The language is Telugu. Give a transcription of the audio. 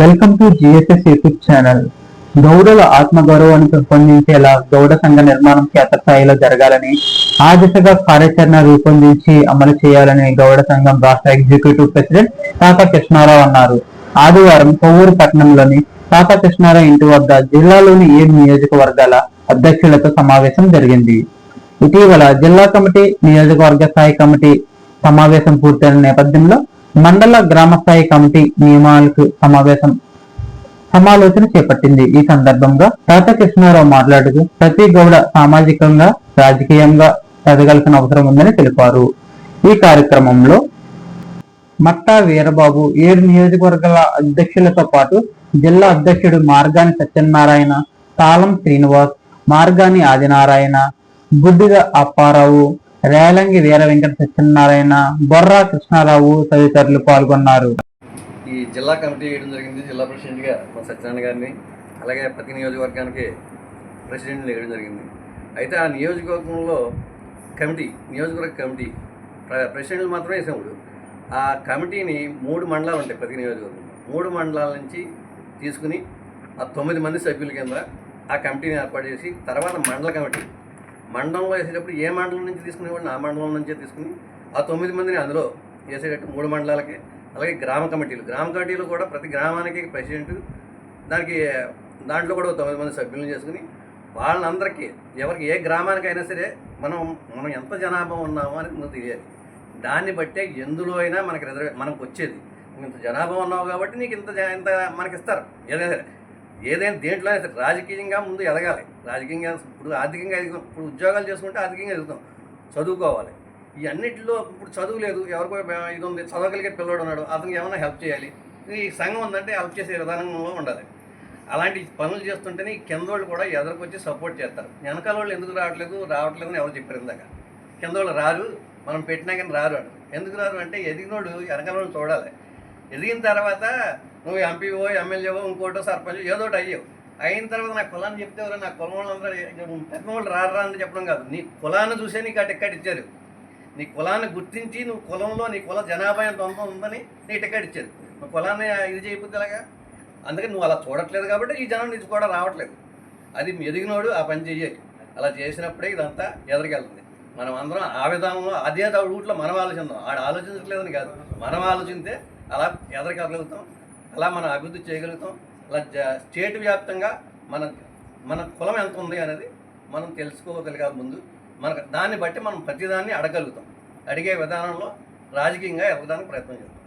Welcome to GSS YouTube channel. గౌడల ఆత్మగౌరవాన్ని పెంపొందించేలా గౌడ సంఘ నిర్మాణం క్షేత్రస్థాయిలో జరగాలని ఆ దిశగా కార్యాచరణ రూపొందించి అమలు చేయాలని గౌడ సంఘం రాష్ట్ర ఎగ్జిక్యూటివ్ ప్రెసిడెంట్ తాత కృష్ణారావు అన్నారు. ఆదివారం కొవ్వూరు పట్టణంలోని తాత కృష్ణారావు ఇంటి వద్ద జిల్లాలోని ఏడు నియోజకవర్గాల అధ్యక్షులతో సమావేశం జరిగింది. ఇటీవల జిల్లా కమిటీ నియోజకవర్గ స్థాయి కమిటీ సమావేశం పూర్తయిన నేపథ్యంలో మండల గ్రామస్థాయి కమిటీ నియమాలకు సమావేశం సమాలోచన చేపట్టింది. ఈ సందర్భంగా తాత కృష్ణారావు మాట్లాడుతూ ప్రతి గౌడ సామాజికంగా రాజకీయంగా ఎదగాల్సిన అవసరం ఉందని తెలిపారు. ఈ కార్యక్రమంలో మట్టా వీరబాబు ఏడు నియోజకవర్గాల అధ్యక్షులతో పాటు జిల్లా అధ్యక్షుడు మార్గాని సత్యనారాయణ తాళం శ్రీనివాస్ మార్గాని ఆదినారాయణ బుద్ధిద అప్పారావు రేలంగి వీర వెంకట సత్యనారాయణ బొర్రా కృష్ణారావు తదితరులు పాల్గొన్నారు. ఈ జిల్లా కమిటీ వేయడం జరిగింది. జిల్లా ప్రెసిడెంట్గా మా సత్యనారాయణ గారిని అలాగే ప్రతి నియోజకవర్గానికి ప్రెసిడెంట్ని వేయడం జరిగింది. అయితే ఆ నియోజకవర్గంలో కమిటీ నియోజకవర్గ కమిటీ ప్ర- ప్రెసిడెంట్లు మాత్రమే వేసాము ఆ కమిటీని మూడు మండలాలు ఉంటాయి ప్రతి నియోజకవర్గం మూడు మండలాల నుంచి తీసుకుని ఆ తొమ్మిది మంది సభ్యుల కింద ఆ కమిటీని ఏర్పాటు చేసి తర్వాత మండల కమిటీ మండలంలో వేసేటప్పుడు ఏ మండలం నుంచి తీసుకునేవాడిని ఆ మండలం నుంచే తీసుకుని ఆ తొమ్మిది మందిని అందులో వేసేటట్టు మూడు మండలాలకి అలాగే గ్రామ కమిటీలు. గ్రామ కమిటీలు కూడా ప్రతి గ్రామానికి ప్రెసిడెంట్ దానికి దాంట్లో కూడా ఒక తొమ్మిది మంది సభ్యులను చేసుకుని వాళ్ళందరికీ ఎవరికి ఏ గ్రామానికైనా సరే మనం మనం ఎంత జనాభా ఉన్నామో అని ముందు తెలియాలి. దాన్ని బట్టే ఎందులో అయినా మనకి రిజర్వే మనకు వచ్చేది. ఇంత జనాభా ఉన్నావు కాబట్టి నీకు ఇంత ఇంత మనకి ఇస్తారు. ఏదైనా సరే. ఏదైనా దేంట్లో అయితే రాజకీయంగా ముందు ఎదగాలి. రాజకీయంగా ఇప్పుడు ఆర్థికంగా ఎదుగు- ఇప్పుడు ఉద్యోగాలు చేసుకుంటే ఆర్థికంగా ఎదుగుతాం. చదువుకోవాలి. ఈ అన్నింటిలో ఇప్పుడు చదువు లేదు. ఎవరికో ఇది ఉంది. చదవగలిగే పిల్లడు ఉన్నాడు. అతనికి ఏమైనా హెల్ప్ చేయాలి? ఈ సంఘం ఉందంటే హెల్ప్ చేసే విధానంలో ఉండాలి. అలాంటి పనులు చేస్తుంటేనే ఈ కింద వాళ్ళు కూడా ఎదురుకొచ్చి సపోర్ట్ చేస్తారు. వెనకాల వాళ్ళు ఎందుకు రావట్లేదు? రావట్లేదు అని ఎవరు చెప్పారు ఇందాక? కింద వాళ్ళు రారు. మనం పెట్టినా కానీ రారు ఎందుకు రారు అంటే ఎదిగినోడు వెనకాల వాళ్ళు చూడాలి. ఎదిగిన తర్వాత నువ్వు ఎంపీఓ ఎమ్మెల్యేవో ఇంకోటో సర్పంచ్ ఏదో ఒకటి అయ్యావు అయిన తర్వాత నా కులాన్ని చెప్తే ఎవరు? నా కులం వాళ్ళందరూ పెద్ద వాళ్ళు రారా అని చెప్పడం కాదు. నీ కులాన్ని చూసే నీకు ఆ టికెట్ ఇచ్చారు. నీ కులాన్ని గుర్తించి నువ్వు కులంలో నీ కుల జనాభా ఎంత ఉందో ఉందని నీ టికెట్ ఇచ్చారు. నువ్వు కులాన్ని ఇది చేయకపోతే ఎలాగా? అందుకని నువ్వు అలా చూడట్లేదు కాబట్టి ఈ జనం నీకు కూడా రావట్లేదు. అది ఎదిగినోడు ఆ పని చెయ్యాలి అలా చేసినప్పుడే ఇదంతా ఎదరికెళ్తుంది. మనం అందరం ఆ విధానంలో అదే రూట్లో మనం ఆలోచిద్దాం ఆడ ఆలోచించట్లేదని కాదు. మనం ఆలోచిస్తే అలా ఎదరికెళ్ళగలుగుతాం. అలా మనం అభివృద్ధి చేయగలుగుతాం. అలా స్టేట్ వ్యాప్తంగా మన మన కులం ఎంత ఉంది అనేది మనం తెలుసుకోగలిగా ముందు మనకు దాన్ని బట్టి మనం ప్రతిదాన్ని అడగలుగుతాం. అడిగే విధానంలో రాజకీయంగా ఎదగడానికి ప్రయత్నం చేస్తాం